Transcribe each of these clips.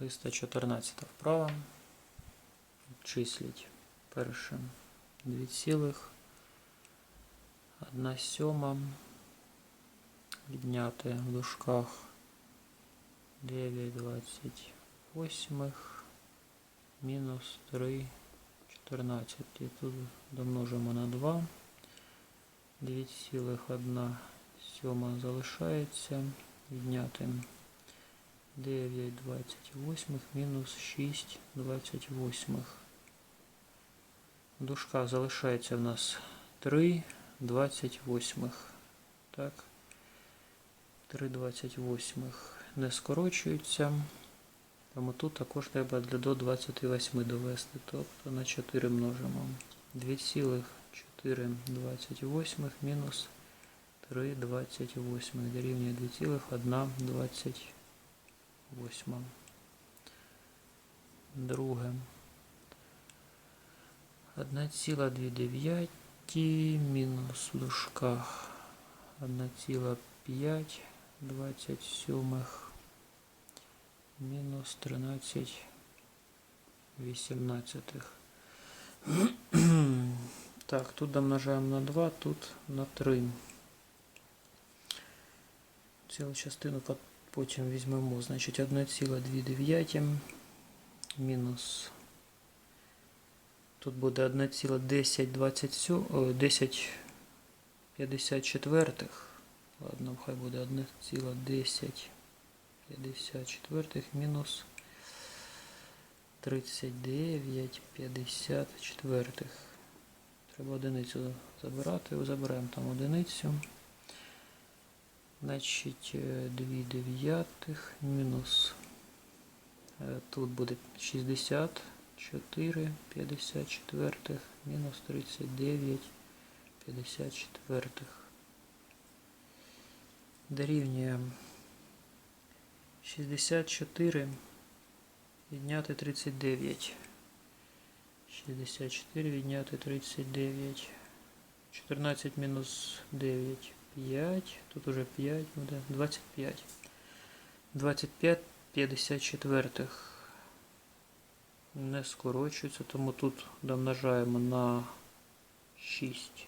314 вправо. Числіть перше 2 цілих. 1 сьома. Відняти в дужках 9 28 мінус 3 14. І тут домножимо на 2. 2,1 сьома залишається. Відняти 9 28 мінус 6 28. В дужках залишається в нас 3 28. Так. 3 28 не скорочуються. Тому тут також треба для до 28 довести. Тобто на 4 множимо. 2,4 28 мінус 3 28 дорівнює 2,1 28. Друге. 1,2 мінус в дужках 1,5 27 мінус 13 18. Так, тут домножаємо на 2, тут на 3. Цілу частину потім візьмемо. Значить 1,2 мінус. Тут буде 1,1027, о, 10 54. Ладно, хай буде 1,10 54 мінус 39 54. Треба одиницю забирати. Заберемо там одиницю. Значить, е, 2 дев'ятих мінус. е, Тут буде 64 54 мінус 39 54. Дорівнює 64 відняти 39. 64 відняти 39. 14 мінус 9. 5. Тут уже 5 буде. 25. 25 54. Не скорочується, тому тут домножаємо на 6.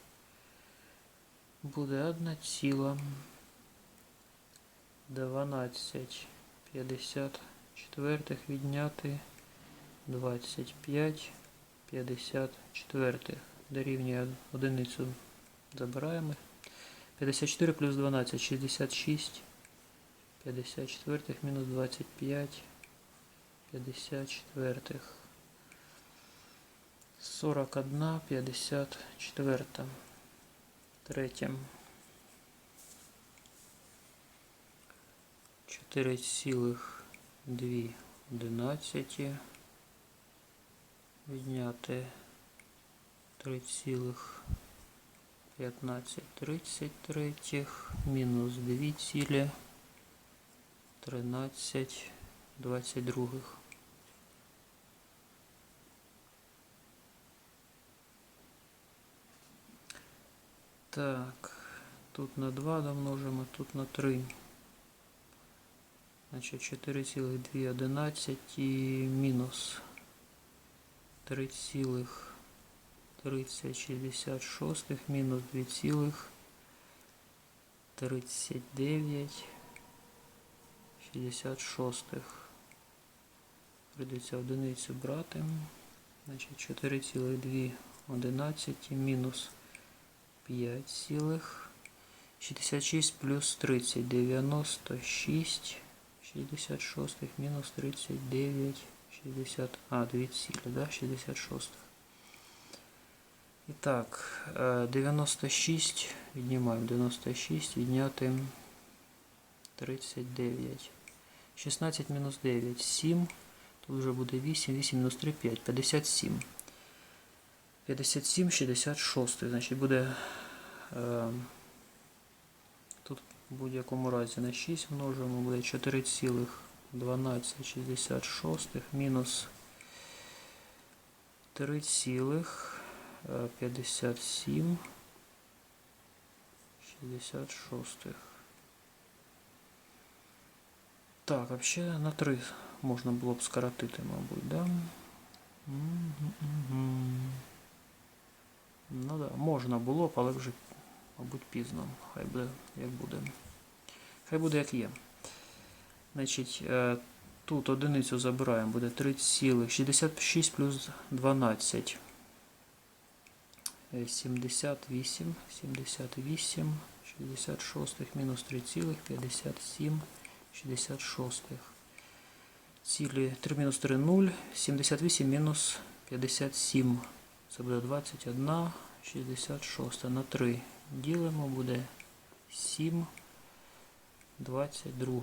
Буде 1 ціла. 12 54 відняти 25 54 дорівнює одиницю забираємо 54 плюс 12 66 54 мінус 25 54 41 54 третє 4,2 одинадцяті відняти 3,1533 мінус 2 цілі 13 22. Так, тут на 2 домножимо, тут на 3. Значить 4,2 і мінус 3,3066 мінус 2,3966. Придеться одиницю брати. Значить 4,2 одинадцяті мінус 5 цілих 66 плюс 30 96 66 мінус 39 60 а 2 цілі, да? 66 і так е, 96 віднімаємо 96 відняти 39 16 мінус 9 7 тут вже буде 8 8 мінус 3 5 57 57 66 значить буде е, тут в будь-якому разі на 6 множимо, буде 4,1266 мінус 3,57 66. Так, взагалі на 3 можна було б скоротити, мабуть, да? Ну да, можна було б, але вже, мабуть, пізно. Хай буде як буде. Хай буде як є. Значить, е, тут одиницю забираємо, буде 3,66 плюс 12. Е, 78, 78, 66 мінус 3,57, 66. Цілі 3 мінус 3 0, 78 мінус 57. Це буде 21, 66. На 3 ділимо, буде 7 22.